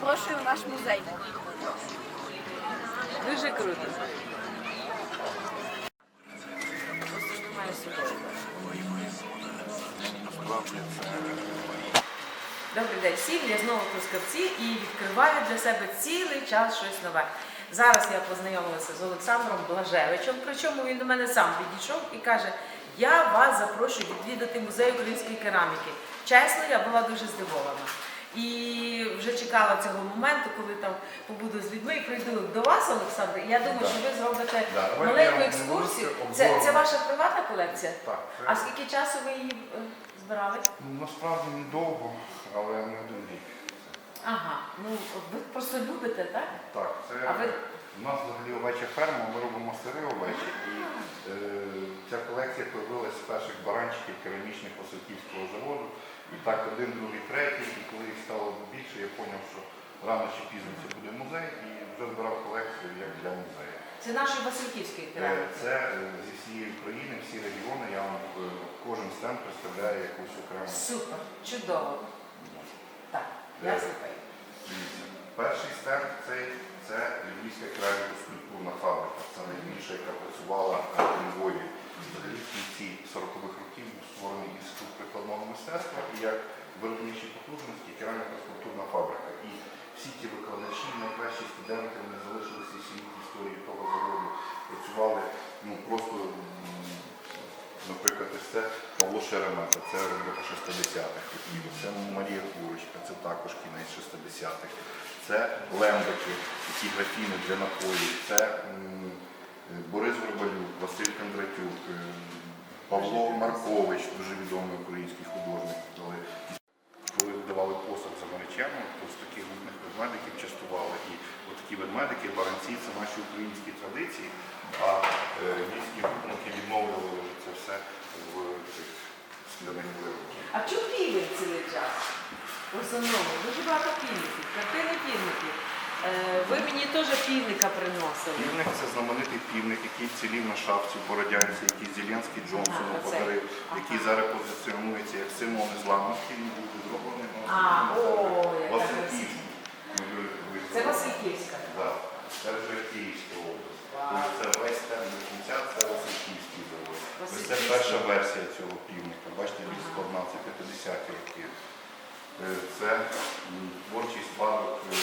Запрошую в наш музей. Дуже круто. Добрий день всім, я знову в Трускавці і відкриваю для себе цілий час щось нове. Зараз я познайомилася з Олександром Блажевичем, причому він до мене сам підійшов і каже: Я вас запрошую відвідати музей української кераміки. Чесно, я була дуже здивована. І вже чекала цього моменту, коли там побуду з людьми і прийду до вас, Олександр. Я думаю, Да. що ви зробите Да, маленьку екскурсію. Це, це ваша приватна колекція? Так, А скільки часу ви її е, збирали? ну, насправді недовго, але не один рік. Ага, ну ви просто любите, так? Так, це А ви- у нас взагалі овеча ферма, ми робимо сири овечі. І е, ця колекція появилася з перших баранчиків керамічних Васильківського заводу. Так один, другий, третій. І коли їх стало більше, я зрозумів, що рано чи пізно це буде музей і вже збирав колекцію як для музею. Це нашої Васильківської Е. Це е, зі всієї України, всі регіони, я вам е, кожен стенд представляє якусь окрему. Супер, чудово. Так, я слухаю. Перший стенд цей це Львівська кераміко-скульптурна фабрика. Це найбільша, яка працювала у Львові. Взагалі в кінці 40-х років був створений інститут прикладного мистецтва і як виробничі потужності кераміко-скульптурна фабрика. І всі ті викладачі, найкращі студенти, вони залишилися всі історії того заводу, працювали ну, просто, наприклад, ось це Павло Шеремета, це робота 60-х років, це Марія Курочка, це також кінець 60-х. Це лембики, такі графіни для напоїв, це Борис Горбалюк, Василь Кондратюк, е, Павло Маркович, дуже відомий український художник. Але коли видавали посад за Маричами, то з таких гудних ведмедиків частували. І от такі ведмедики, баранці це наші українські традиції, а е, львівські гудники відновлювали вже це все в цих скляних виробах. А чому півень цілий час? В основному дуже багато півників, картини півників. Е, ви мені теж півника приносили. Півник це знаменитий півник, який цілів на шапці в Бородянці, який Зеленський Джонсону Ага, подарив, Ага. який зараз позиціонується як символ незламності. Він був зроблений на А, о, Васильківський. Це Васильківська. Да. Це вже Київська область. Тобто Це весь стенд до кінця, це Васильківський завод. Ось це перша версія цього півника. Бачите, він складна, це 50-ті роки. Е, Це м, творчий спадок е,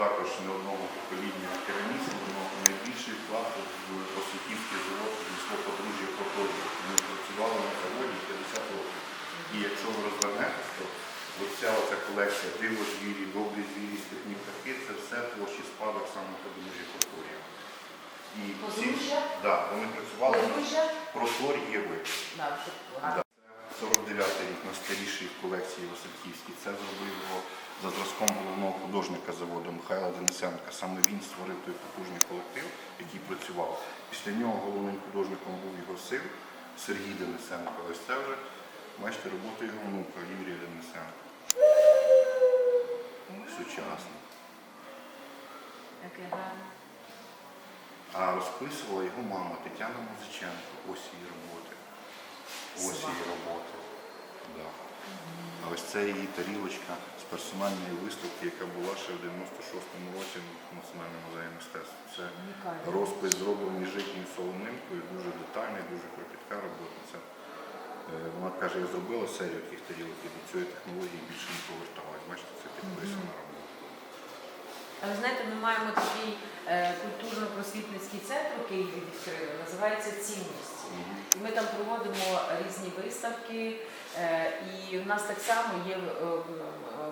також не одного покоління керамістів, але найбільший вклад в Васильківський завод військо подружжя Прокопів. Ми працювали на заводі 50 років. І якщо ви розвернетесь, то оця оця колекція диво звірі, добрі звірі, степні птахи, це все творчий спадок саме подружжя Прокопія. І всі, Подружжя? да, вони працювали Подружжя? Протор'єви. Да, це гарно. 49 рік найстаріший в колекції Васильківській. Це зробив його за зразком головного художника заводу Михайла Денисенка. Саме він створив той потужний колектив, який працював. Після нього головним художником був його син Сергій Денисенко. Ось це вже, бачите, робота його внука Юрія Денисенка. Сучасно. А розписувала його мама Тетяна Музиченко. Ось її роботи. Ось її роботи. Да. А ось це її тарілочка з персональної виставки, яка була ще в 96-му році в Національному музеї мистецтв. Це розпис зроблений житньою солонимкою, дуже детальний, дуже кропітка робота. Це, вона каже, я зробила серію таких тарілок і до цієї технології більше не поверталась. Бачите, це підписана робота. А ви знаєте, ми маємо такий е, культурно-просвітницький центр у Києві відкрили, називається Цінності. Мгм. І ми там проводимо різні виставки. е, І у нас так само є е, е,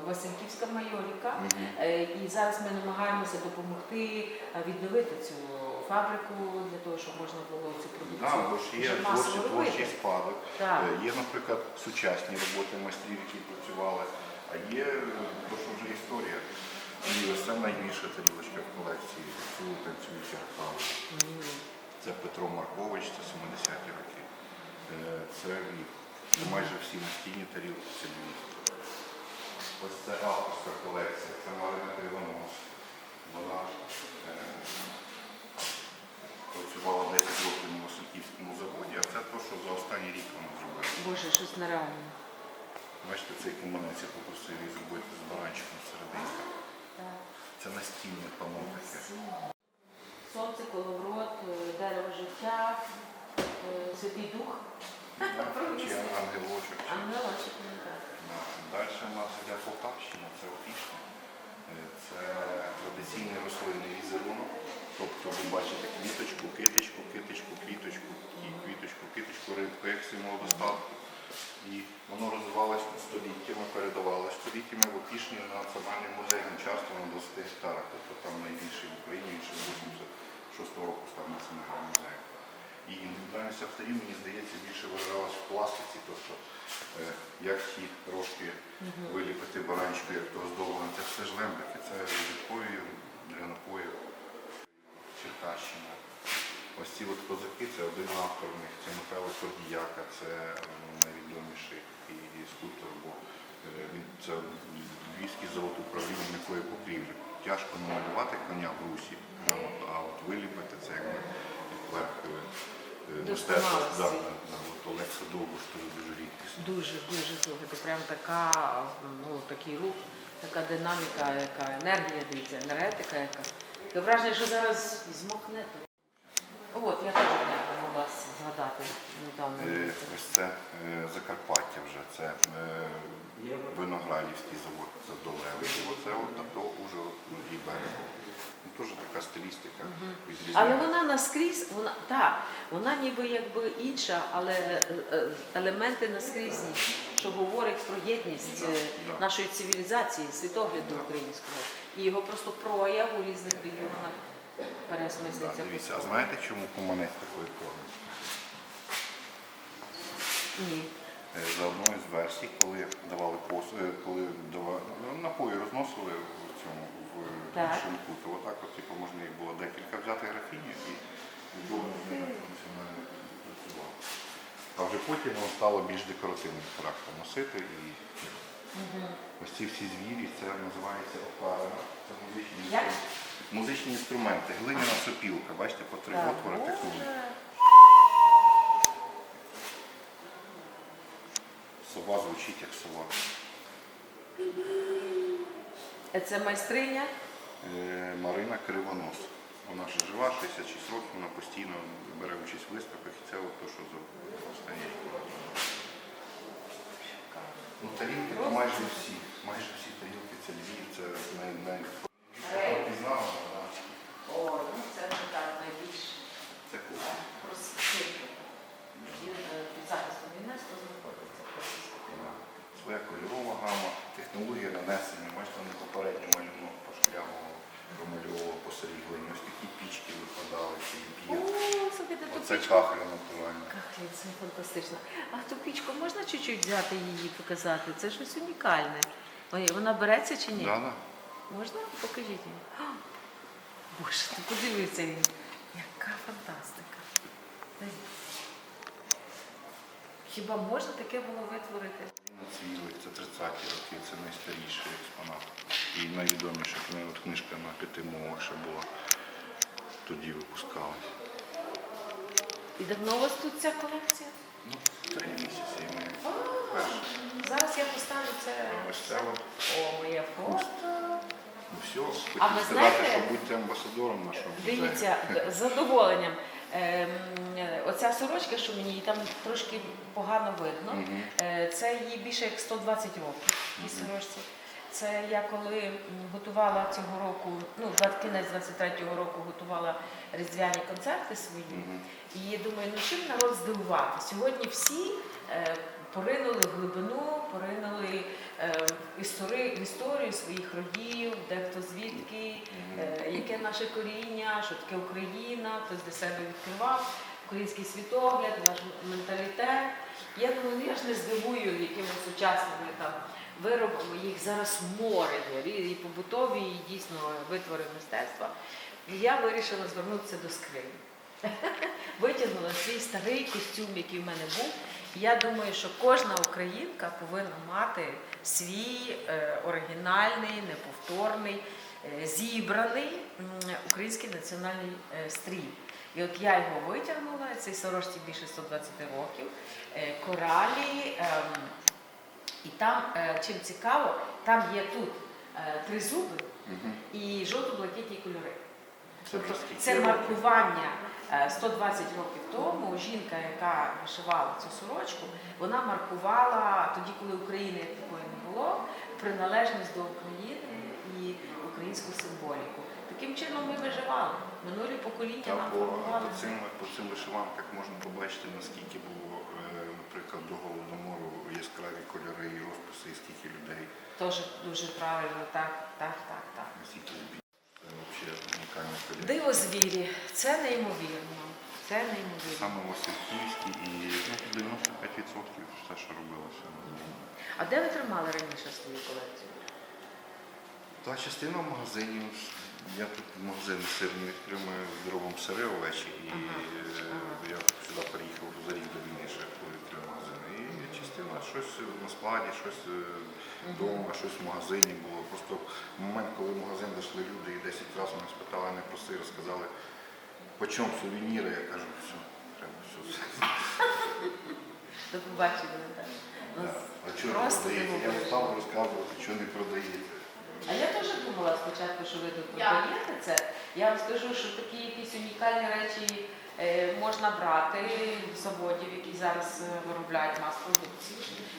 Васильківська майоріка. І зараз ми намагаємося допомогти відновити цю фабрику для того, щоб можна було цю Да, продукцію бо ж є вже творчий, масово творчий спадок. Так. Є, наприклад, сучасні роботи майстрів, які працювали, а є то, що вже історія. І ось це найбільша тарілочка в колекції цю танцюючі архави. Це Петро Маркович, це 70-ті роки. Це. Це майже всі настільні тарілки, це Львів. Ось це авторська колекція, це Марина Кривонос. Вона е, працювала 10 років на Васильківському заводі, а це те, що за останній рік вона зробила. Боже, щось нереальне. Бачите, цей куманець я попросив її зробити з баранчиком всередині. Так. настільне панно таке. Сонце, коловорот, е, дерево життя, Святий Дух. Чи ангелочок. Ангелочок, ну так. Далі у нас йде Полтавщина, це опішня. Е, Це традиційний рослинний візерунок. Тобто ви бачите квіточку, киточку, киточку, квіточку, квіточку, киточку, рибку, як символ достатку. І воно розвивалось століттями, передавалось століттями в Опішні на Національний музей гончарства на 20 гектарах. Тобто там найбільший в Україні, ще 86 року став національним музеєм. І індивідуальність авторів, мені здається, більше виражалась в пластиці. Тобто, е, як ті трошки виліпити баранчика, як то оздоблення, це все ж лембики, це відпові для Черкащина. Ось ці от козаки, це один автор в них, це Михайло Кордіяка, це найвідоміший і, і скульптор, бо е, він це львівський завод управління м'якої покрівлі. Тяжко намалювати коня в русі, а от, виліпити це якби як е, мистецтва. Да, от Довбуш теж дуже рідкість. Дуже, дуже слухайте, прям така, ну, такий рух, така динаміка, яка енергія, дивіться, енергетика, яка. Таке враження, що зараз змокне. От, я теж не могла згадати недавно. Е, Ось це е, Закарпаття вже, це е, виноградівський завод, це Долевий. Оце от а то Ужгород, ну і берег. Ну, теж така стилістика Але відрізняється. вона наскрізь, вона так, вона ніби якби інша, але е, е, елементи наскрізні, що говорить про єдність е, Да, да. нашої цивілізації, світогляду українського. І його просто прояв у різних регіонах Да, дивіться, а знаєте, чому куманець такої форми? Ні. Е, За одною з версій, коли давали пос... е, коли давали ну, напої розносили в цьому в Так. отак от типу можна їх було декілька взяти графінів і функціонально працювало. А вже потім воно стало більш декоративним характер носити і ось ці всі звірі, це називається опарина. Це музичні інструменти. Музичні інструменти, глиняна сопілка, бачите, по три отвори технології. Сова звучить як сова. Це майстриня. Е, Марина Кривонос. Вона ще жива, 66 років, вона постійно бере участь в виставках і це от то, що рік. Ну, тарілки то майже всі, майже всі тарілки це Львів, це най. О, ну це вже так найбільш це. Е, під захистом ЮНЕСКО знаходиться. Своя кольорова гама, технологія нанесення, бачите, не попередньо промальовував по селі глині. Ось такі пічки випадали, О, слухайте, ту Оце пічку. кахля натуральна. Кахлі, це фантастично. А ту пічку можна чуть-чуть взяти її показати? Це щось унікальне. Ой, вона береться чи ні? Да, да. Можна? Покажіть мені. Боже, ти подивися він. Яка фантастика. Хіба можна таке було витворити? Цвілик, це 30-ті роки, це найстаріший експонат. І найвідоміша книга, от книжка на п'яти мовах ще була. Тоді випускалась. І давно у вас тут ця колекція? Ну, три місяці ми перші. Зараз я поставлю це. Це. О, моє фото. Ну все, А ви сказати, знаєте- що будьте амбасадором нашого музею. Дивіться, з задоволенням. Ем, Оця сорочка, що мені її там трошки погано видно, Мгм. е, це їй більше як 120 років тій сорочці. Це я коли готувала цього року, ну, кінець 23-го року готувала різдвяні концерти свої. І думаю, ну чим народ здивувати? Сьогодні всі е, поринули в глибину, поринули е, істори, в історію своїх родів, дехто звідки, е, яке наше коріння, що таке Україна, хтось для себе відкривав український світогляд, наш менталітет. Я думаю, ну я ж не здивую якимись сучасними там виробами, їх зараз море є, і побутові, і дійсно витвори мистецтва. І я вирішила звернутися до скрині витягнула свій старий костюм, який в мене був. Я думаю, що кожна українка повинна мати свій е, оригінальний, неповторний, е, зібраний український національний е, стрій. І от я його витягнула, цей сорочці більше 120 років, коралі. І там, е, чим цікаво, там є тут е, тризуби Мгм. і жовто-блакитні кольори. Це Тобто це маркування е, 120 років тому. Жінка, яка вишивала цю сорочку, вона маркувала тоді, коли України такої не було, приналежність до України і українську символіку. Таким чином ми виживали. Минулі покоління Та нам по, по, цим, по цим вишиванках можна побачити, наскільки було, е, наприклад, до голодомору яскраві кольори і розписи, і скільки людей, Теж дуже правильно, так, так, так, так. Це взагалі унікальна подія. Диво звірі, це неймовірно. Це неймовірно. Саме Васильківський і ну, 95% все, що робилося. А де ви тримали раніше свою колекцію? Та частина в магазині. Я тут магазин сирний відкрив, ми робимо сири овечі, і Ага, е, я сюди переїхав за рік до війни, ще коли відкрив магазин. І частина щось на складі, щось е, вдома, щось в магазині було. Просто в момент, коли в магазин зайшли люди і 10 разів мене спитали, не проси, розказали, по чому сувеніри, я кажу, все, треба все. До побачення. Наталя. Ну, А чого не продаєте? Я став розказувати, що не продаєте. А я теж думала спочатку, що ви тут продаєте це. Я вам скажу, що такі якісь унікальні речі е, можна брати в заводів, які зараз е, виробляють мас-продукцію,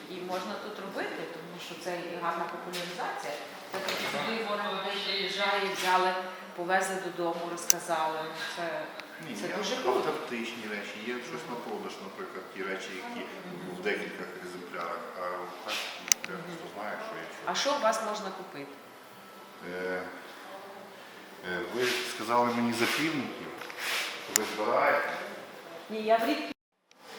і можна тут робити, тому що це гарна популяризація. Так як людей приїжджає, взяли, повезли додому, розказали. Це, Ні, це дуже круто. автентичні речі, є щось на продаж, наприклад, ті речі, які в декількох екземплярах, а так я просто знаю, що є А що у вас можна купити? Е, Ви сказали мені за півників, ви збираєте Ні, я в рік.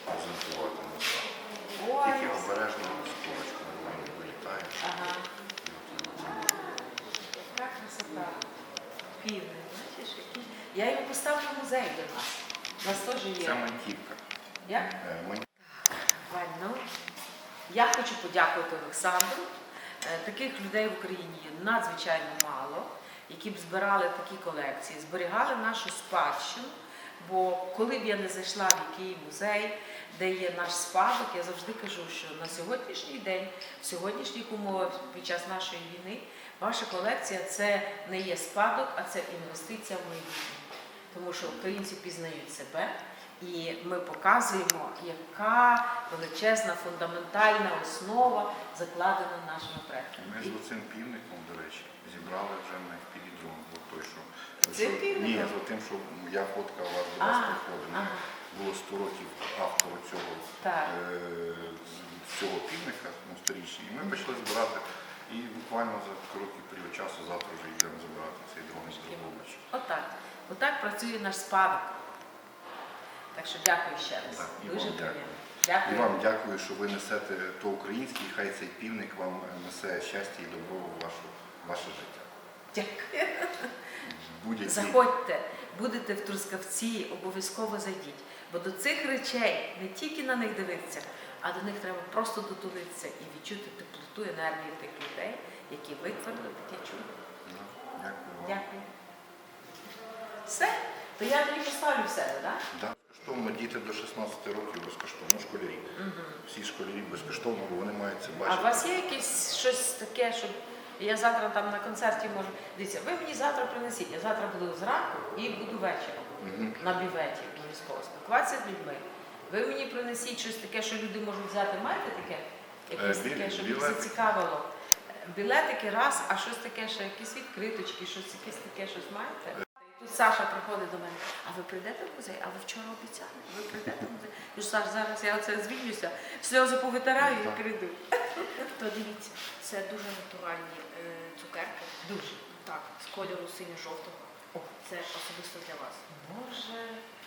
презентувати не знаю. Тільки обережно з кулачком не вилітає. ага. Яка красота. Півник, бачиш, який. Я його поставлю в музей до нас. У нас теж Це є. мантівка. Як? Е, ман- Вань, ну, я хочу подякувати Олександру. Е, Таких людей в Україні є надзвичайно мало, які б збирали такі колекції, зберігали нашу спадщину. Бо коли б я не зайшла в який музей, де є наш спадок, я завжди кажу, що на сьогоднішній день, в сьогоднішніх умовах під час нашої війни, ваша колекція це не є спадок, а це інвестиція в майбутнє. Тому що українці пізнають себе, і ми показуємо, яка величезна фундаментальна основа закладена нашими предками. Ми з оцим півником, до речі, зібрали вже на півдрон. Той, що, Цим що-? Ні, за тим, що я фоткав вас до вас приходив. ага. Було 100 років автору цього, Так. е, цього півника, ну, сторічний. І ми почали збирати. І буквально за короткий період часу завтра вже йдемо забирати цей дрон з. Отак. Отак працює наш спадок. Так що дякую ще раз. Так, і Дуже вам дякую. приємно. І вам дякую, що ви несете то українське, і хай цей півник вам несе щастя і добро в вашу, ваше життя. Дякую. Будь-які Заходьте, будете в Трускавці, обов'язково зайдіть. Бо до цих речей не тільки на них дивитися, а до них треба просто дотулитися і відчути теплоту, енергію тих людей, які витворили таке чудо. Ну, Дякую вам. Дякую. Все, то я тоді поставлю в себе, так? Да, безкоштовно діти до 16 років безкоштовно, школярі. Всі школярі безкоштовно, бо вони мають це А у вас є якесь щось таке, щоб я завтра там на концерті можу. Дивіться, ви мені завтра принесіть. Я завтра буду зранку і буду вечором Мгм. на бюветі обов'язково спілкуватися з людьми. Ви мені принесіть щось таке, що люди можуть взяти. Маєте таке? Якесь Е, бі- таке, щоб їх зацікавило. Е, Білетики раз, а щось таке, ще якісь відкриточки, щось якесь таке, щось маєте? Тут Саша приходить до мене, а ви прийдете в музей? А ви вчора обіцяли? Ви прийдете в музей? Я кажу, Саш, зараз я оце звільнюся, сльози повитираю і прийду. То дивіться, це дуже натуральні е, цукерки. Дуже. Так, з кольору синьо-жовтого. О. Це особисто для вас. Боже.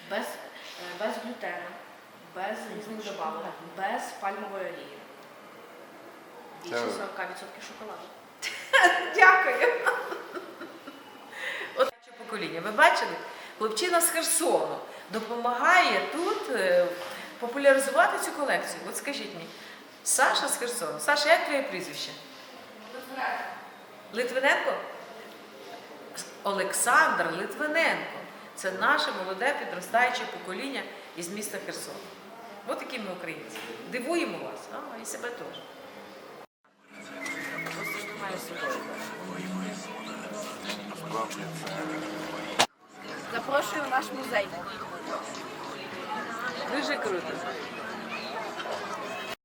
Без, е, без глютену, без різних добавок, без пальмової олії. Більше Це- 40% шоколаду. Дякую. От покоління. Ви бачили? Хлопчина з Херсону допомагає тут е, популяризувати цю колекцію. От скажіть мені, Саша з Херсону. Саша, як твоє прізвище? Литвиненко? Литвиненко? Олександр Литвиненко. Це наше молоде підростаюче покоління із міста Херсон. Ось такі ми українці. Дивуємо вас, а і себе теж. Насправді це Запрошую в наш музей. Дуже круто.